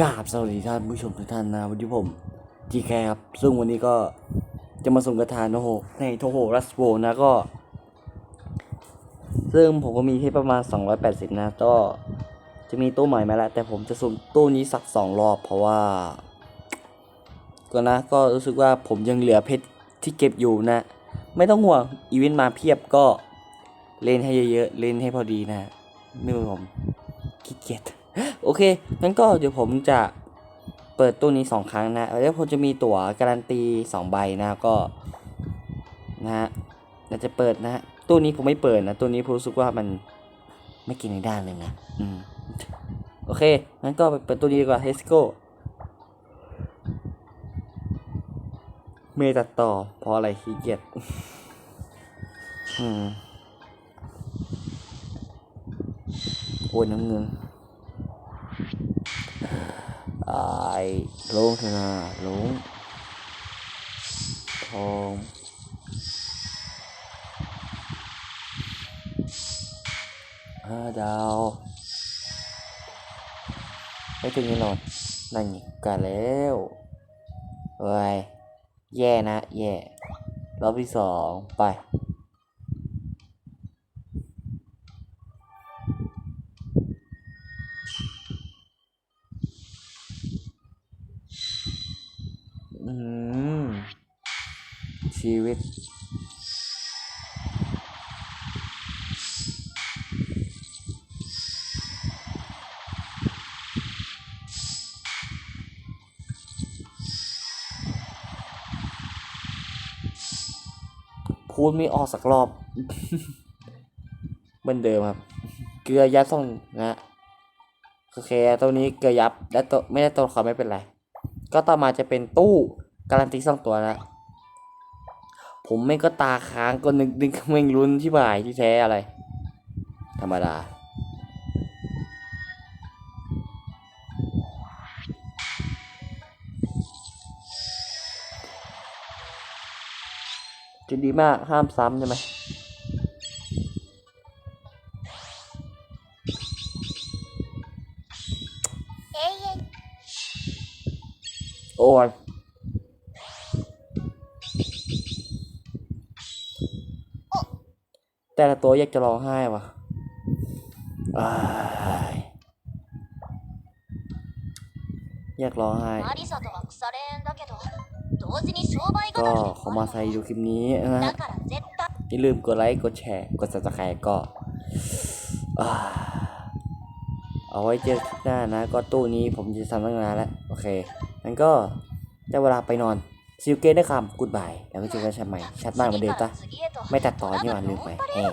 กราบสวัสดีท่านผู้ชมทุกท่านนะวันนี้ผมจีแคครับซึ่งวันนี้ก็จะมาส่งกระทานโทโหในโทโหรัสโวนะก็ ซึ่งผมก็มีที่ประมาณ 280 นะ ก็จะมีตู้ใหม่มาแล้ว แต่ผมจะสุ่มตู้นี้สักสองรอบ เพราะว่า ก็นะก็รู้สึกว่าผมยังเหลือเพชรที่เก็บอยู่นะ ไม่ต้องห่วงอีเวนต์มาเพียบก็เล่นให้เยอะๆเล่นให้พอดีนะไม่เป็นผมขี้เกียจ โอเคงั้นก็เดี๋ยวผมจะเปิดตู้นี้สองครั้งนะแล้วผมจะมีตั๋วการันตีสองใบนะก็นะฮะเราจะเปิดนะฮะตู้นี้ผมไม่เปิดนะตู้นี้ผมรู้สึกว่ามันไม่กินในด้านเลยนะอืมโอเคงั้นก็ไปเปิดตู้นี้ดีกว่า let's go เมย์ตัดต่อเพราะอะไรขี้เกียจอืมโอ้ยน้ำเงิน ไอ้ลงเถอะนะลงทองห้าดาวไม่ถึงแน่นอนนั่นไงกันแล้วเว้ยแย่นะ แย่ รอบที่สองไป อืม ชีวิต พูดไม่ออกสักรอบ เหมือนเดิมครับ เกลือยัดส่องนะโอเคตัวนี้เกลือยับ และตัวไม่ได้ตัวละครไม่เป็นไร ก็ต่อมาจะเป็นตู้การันตีสองตัวนะ ผมไม่ก็ตาค้างก็นึกนึกแม่งลุ้นที่บ่ายที่แท้อะไร ธรรมดาจะดีมากห้ามซ้ำใช่ไหมโอ้ย แต่ละตัวอยากจะร้องไห้วะอยากร้องไห้ก็ขอมาใส่ดูคลิปนี้นะอย่าลืมกดไลค์ กดแชร์ กด subscribe ก็ เอาไว้เจอคลิปหน้านะ ก็ตู้นี้ผมจะทำตั้งนานแล้ว โอเคงั้นก็ได้เวลาไปนอน ซิลเกนได้คำกุดบายแล้วก็เจอกันใช่ไหมชัดมากเหมือนเดิมปะไม่ตัดต่อนี่หว่าลืมไปแฮ่